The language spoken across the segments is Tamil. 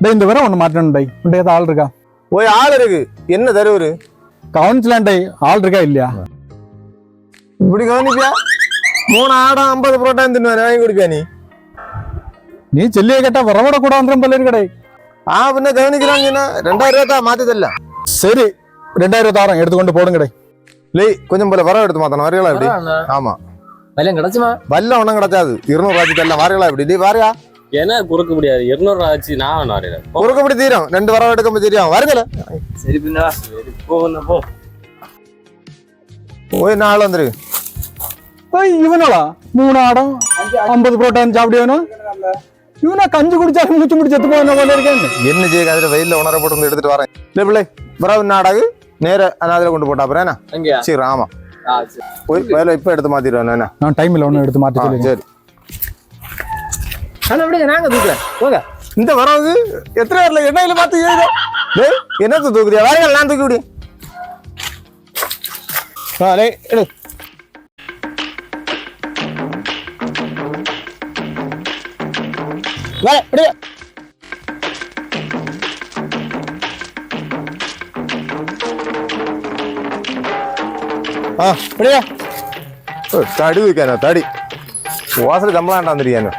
டேய் இந்த வர ஒன்று மாட்டணும் டேய். உன்ட்ட ஏதாவது ஆள் இருக்கா? போய் ஆள் இருக்கு. என்ன தருவரு கவுன்சிலான் டேய் ஆள் இருக்கா இல்லையா? இப்படி கவனிப்பியா? மூணு ஆடம் ஐம்பது புரோட்டா தின்னு வாங்கி கொடுப்பியா நீ. நீ செல்லியை கேட்டா வரவிட கூட வந்துடும் போல இருக்கடே ஆ பின்ன கவனிக்கிறாங்கன்னா ரெண்டாயிரம் ரூபா தான் மாத்தி தரல சரி ரெண்டாயிரம் இருபத்தாயிரம் எடுத்துக்கொண்டு போடுங்கடே லே கொஞ்சம் போல வர எடுத்து மாத்தணும். வரீங்களா இப்படி? ஆமா. விலையும் கிடைச்சுமா? வல்ல ஒன்றும் கிடைச்சாது. இருநூறு ரூபாய்க்கு தரல வரீங்களா இப்படி? டேய் என்ன குறுக்க முடியாது. இருநூறு ரூபா ஆச்சு நான் வேணும் வரேன் குறுக்கப்படி தீரும். ரெண்டு வர எடுக்க தெரியும். வருங்கள சரி பின்னா போ போ. போய் நாள் வந்துரு இவனாளா மூணு ஆடம் ஐம்பது புரோட்டான் சாப்பிடுவேனும் இவனா கஞ்சி குடிச்சாலும் மூச்சு முடிச்சு செத்து போன போல இருக்கேன் என்ன செய்ய அதில் வெயில்ல உணர போட்டு வந்து எடுத்துட்டு வரேன். இல்லை பிள்ளை. பிறகு நாடாகு நேர அதில் கொண்டு போட்டா அப்புறம் என்ன? அங்கயா? சரி ஆமா. ஆ சரி. போய் வேலை இப்போ எடுத்து மாத்திடுவேன் என்ன? நான் டைம் இல்லை எடுத்து சொல்லுங்க. சரி. அதை விடுங்க நாங்க தூக்கல. போங்க. இந்த வராது. எத்தனை வரல எண்ணெயில பார்த்து ஏதோ என்ன தூக்குறியா? வாங்க நான் தூக்கி விடு. எடு வா எடு ஆ இப்படியா தடி வைக்கானா தடி. വാസൽ കമ്പളാണ്ടാൻ തിരിയാനോ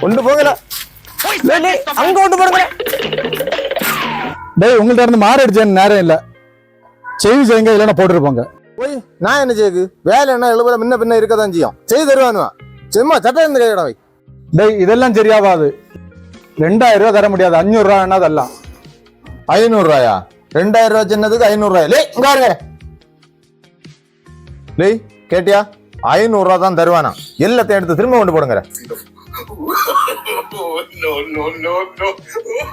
கொண்டு போகல டேய், டேய், அங்க கொண்டு போடுங்க டேய் உங்கள்ட்ட இருந்து மாறு அடிச்சேன்னு நேரம் இல்லை செய்தி செய்யுங்க இல்லைன்னா போட்டுருப்பாங்க போய் நான் என்ன செய்யுது வேலை என்ன எழுபத முன்ன பின்ன இருக்கதான் செய்யும் செய்து தருவானுவா சும்மா சட்டை இருந்து கையிட வை டேய் இதெல்லாம் சரியாவாது ரெண்டாயிரம் ரூபா தர முடியாது அஞ்சூறு ரூபா வேணா அதெல்லாம் ஐநூறு ரூபாயா ரெண்டாயிரம் ரூபாய் சின்னதுக்கு ஐநூறு ரூபாய் லே இங்க பாருங்க லேய் கேட்டியா ஐநூறு ரூபா தான் தருவானா? எல்லாத்தையும் எடுத்து திரும்ப கொண்டு போடுங்க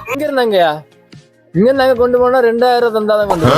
இங்க இருந்தாங்கயா இங்க இருந்தாங்க கொண்டு போனா ரெண்டாயிரம் தந்தாதான் கொண்டு.